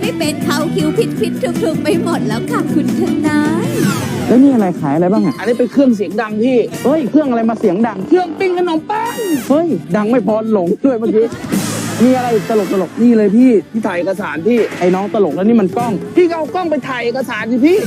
ไม่เป็นเข้าคิวผิดผิดถูกถูกไปหมดแล้วค่ะคุณทนายแล้วนี่อะไรขายอะไรบ้างอะอันนี้เป็นเครื่องเสียงดังพี่ เฮ้ยเครื่องอะไรมาเสียงดัง เครื่องปิ้งขนมปัง เฮ้ย ดังไม่พอหลงด้วยเมื่อกี้ มีอะไรตลกตลกนี่เลยพี่ที่ถ่ายเอกสารพี่ๆไอ้น้องตลกแล้วนี่มันกล้อง พี่ก็เอากล้องไปถ่ายเอกสารสิพี่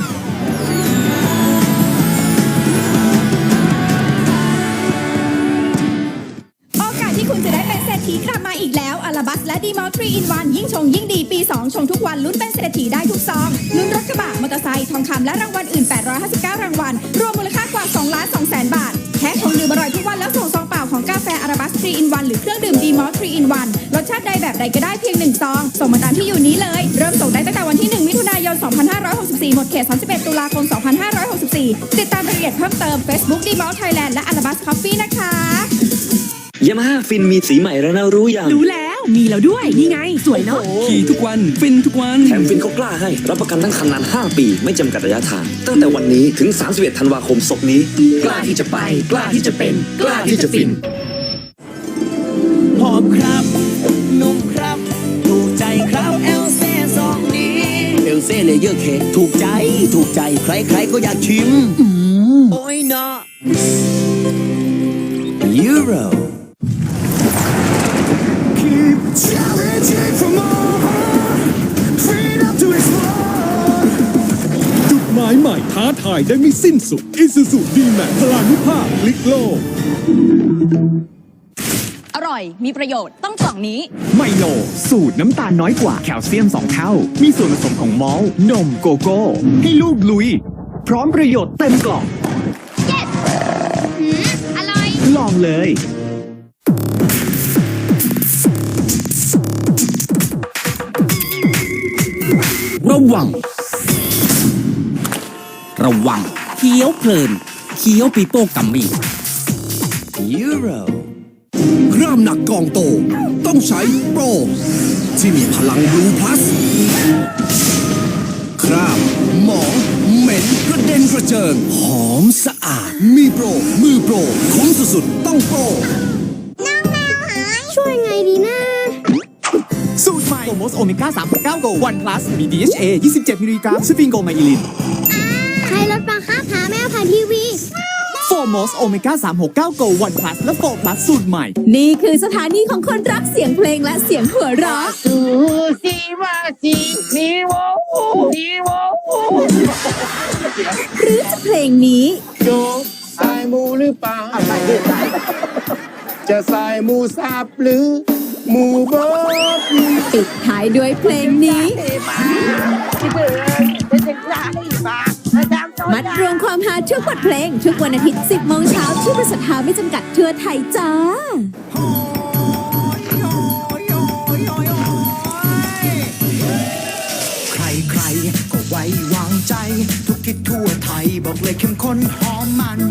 ชงทุกวันลุ้นเป็นเศรษฐีได้ทุกซองลุ้นรถกระบะมอเตอร์ไซค์ทองคำและรางวัลอื่น 859 รางวัล รวมมูลค่ากว่า2ล้าน2แสนบาทแค่ชงดื่มอร่อยทุกวันแล้วส่งซองเปล่าของกาแฟอาราบัสทรีอินวันหรือเครื่องดื่มดีมอลทรีอินวันรสชาติใดแบบใดก็ได้เพียงหนึ่งซองส่งมาตามที่อยู่นี้เลย เริ่มส่งได้ตั้งแต่วันที่ 1 มิถุนายน 2564 หมดเขต 31 ตุลาคม 2564 ติดตามรายละเอียดเพิ่มเติม Facebook d m a l Thailand และ Arabas Coffee นะคะ ยามาฮ่าฟินมีสีใหม่แล้วนะรู้ยังรู้แล้วมีแล้วด้วยนี่ไง สวยเนาะขี่ทุกวัน ฟินทุกวัน แถมฟินเขากล้าให้ รับประกันทั้งคันนาน 5 ปี ไม่จำกัดระยะทาง ตั้งแต่วันนี้ถึง 31 ธันวาคมศกนี้ กล้าที่จะไป กล้าที่จะเป็น กล้าที่จะฟินหอมครับนุ่มครับ ถูกใจครับเอลเซ่ซองนี้เอลเซ่เลเยอร์เค้กถูกใจ ถูกใจใครๆก็อยากชิมโอ้ยเนาะยูโร ท้าทายได้ไม่สิ้นสุด Isuzu D-Max พลานุภาพพลิกโลก อร่อย มีประโยชน์ ต้องกล่องนี้ ไมโล สูตรน้ำตาลน้อยกว่าแคลเซียม 2 เท่า มีส่วนผสมของมอลต์นมโกโก้ ให้ลูกลุย พร้อมประโยชน์เต็มกล่องอร่อย ลองเลย ระวัง ระวังเคี้ยวเพลินเคี้ยวปีโป้กัมมี่ยูโรกล้ามหนักกองโต ต้องใช้โปร ที่มีพลังบลูพลัส คราบ หมองเหม็นกระเด็นกระเจิง หอมสะอาด มีโปร มือโปรคุ้มสุดๆ ต้องโปรช่วยไงดีนะสูตรใหม่โฟมอสโอเมก้า3 9 Go 1 Plus มี DHA 27มิลลิกรัมสฟิงโกไมอิลิน ใครรถปลาค้าพาแม่ผ่านทีวีโฟมอสโอเมก้า369 Go 1 Plus และ4 Plus สูตรใหม่ นี่คือสถานีของคนรักเสียงเพลงและเสียงหัวเราะสูสีมาสีนีโวนีโวหรือจะเพลงนี้โยสายมูหรือเปล่าอะไรจะสายมูสับหรือหมูบดปิดท้ายด้วยเพลงนี้ มัดรวมความหาทุกบทเพลง ทุกวันอาทิตย์ 10 โมงเช้าที่บริษัทหาไม่จำกัดทั่วไทยจ้า ใครใครๆก็ไว้วางใจ ทุกทิศทั่วไทยบอกเลยเข้มข้นหอมมัน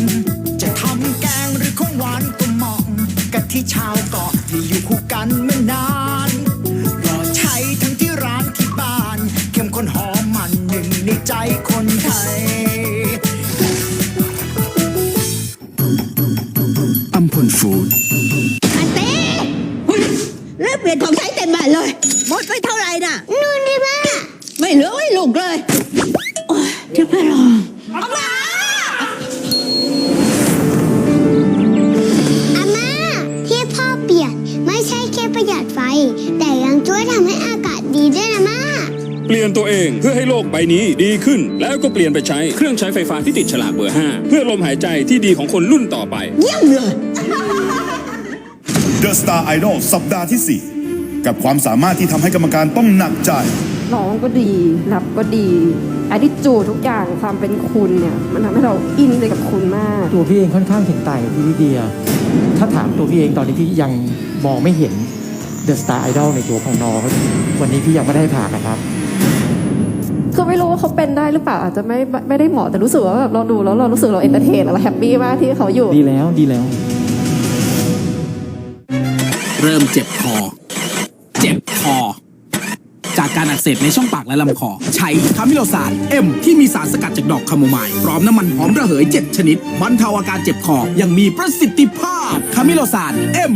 จะทำแกงหรือของหวานก็เหมาะกะทิชาวเกาะที่อยู่คู่กันมานาน ไทยอัมพลฟูดอันเต้เลิกเปลี่ยนของใช้เต็มบ้านเลยหมดไปเท่าไหร่น่ะ นู่นดิแม่ไม่เหลือไว้ลูกเลย โอ้ยเดี๋ยวไปรอเอามาอา เปลี่ยนตัวเองเพื่อให้โลกใบนี้ดีขึ้น แล้วก็เปลี่ยนไปใช้เครื่องใช้ไฟฟ้าที่ติดฉลากเบอร์ 5 เพื่อลมหายใจที่ดีของคนรุ่นต่อไป เยี่ยมเลย The Star Idol สัปดาห์ที่ 4 กับความสามารถที่ทำให้กรรมการต้องหนักใจร้องก็ดีรับก็ดีอดิจูทุกอย่างความเป็นคุณเนี่ย มันทำให้เราอินไปกับคุณมาก ตัวพี่เองค่อนข้างเห็นต่างกับพี่ลิเดีย ถ้าถามตัวพี่เองตอนนี้พี่ยังมองไม่เห็น The Star Idol ในตัวของน้องวันนี้พี่ยังไม่ได้ผ่านนะครับ คือไม่รู้ว่าเขาเป็นได้หรือเปล่าอาจจะไม่ไม่ได้เหมาะแต่รู้สึกว่าแบบเราดูแล้วเรารู้สึกเราเอนเตอร์เทนเราแฮปปี้มากที่เขาอยู่ ดีแล้วดีแล้ว เริ่มเจ็บคอ เจ็บคอ จากการอักเสบในช่องปากและลำคอ ใช้คามิโลซานเอ็มที่มีสารสกัดจากดอกคาโมไมล์พร้อมน้ำมันหอมระเหย 7 ชนิดบรรเทาอาการเจ็บคออยังมีประสิทธิภาพคามิโลซานเอ็ม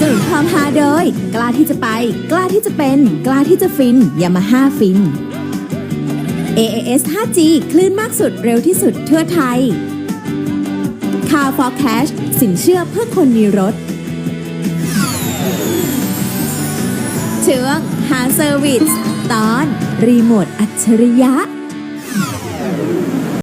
สุดความฮาโดย กล้าที่จะไป กล้าที่จะเป็น กล้าที่จะฟินยามาฮ่าฟิน AAS 5G คลื่นมากสุดเร็วที่สุดทั่วไทย Car for Cash สินเชื่อเพื่อคนมีรถ เชื่องหาเซอร์วิสตอน รีโมทอัจฉริยะ